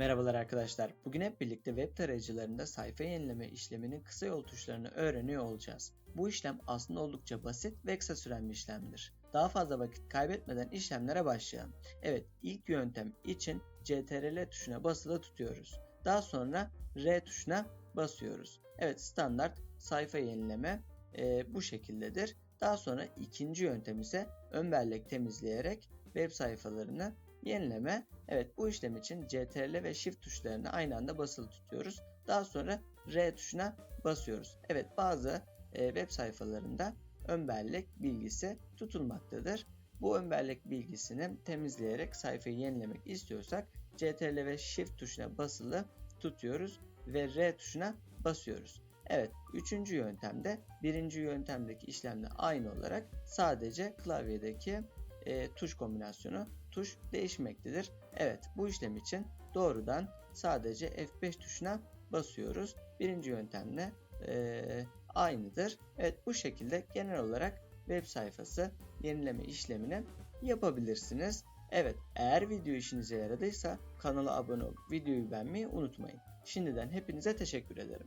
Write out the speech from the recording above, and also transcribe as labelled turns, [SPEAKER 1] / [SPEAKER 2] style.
[SPEAKER 1] Merhabalar arkadaşlar. Bugün hep birlikte web tarayıcılarında sayfa yenileme işleminin kısa yol tuşlarını öğreniyor olacağız. Bu işlem aslında oldukça basit ve kısa süren bir işlemdir. Daha fazla vakit kaybetmeden işlemlere başlayalım. Evet, ilk yöntem için CTRL tuşuna basılı tutuyoruz. Daha sonra R tuşuna basıyoruz. Evet, standart sayfa yenileme e, bu şekildedir. Daha sonra ikinci yöntem ise ön bellek temizleyerek web sayfalarını yenileme. Evet bu işlem için CTRL ve Shift tuşlarını aynı anda basılı tutuyoruz. Daha sonra R tuşuna basıyoruz. Evet bazı e, web sayfalarında ön bellek bilgisi tutulmaktadır. Bu ön bellek bilgisini temizleyerek sayfayı yenilemek istiyorsak CTRL ve Shift tuşuna basılı tutuyoruz ve R tuşuna basıyoruz. Evet, üçüncü yöntemde birinci yöntemdeki işlemle aynı olarak sadece klavyedeki e, tuş kombinasyonu tuş değişmektedir. Evet bu işlem için doğrudan sadece F5 tuşuna basıyoruz. Birinci yöntemle e, aynıdır. Evet bu şekilde genel olarak web sayfası yenileme işlemini yapabilirsiniz. Evet eğer video işinize yaradıysa kanala abone olup videoyu beğenmeyi unutmayın. Şimdiden hepinize teşekkür ederim.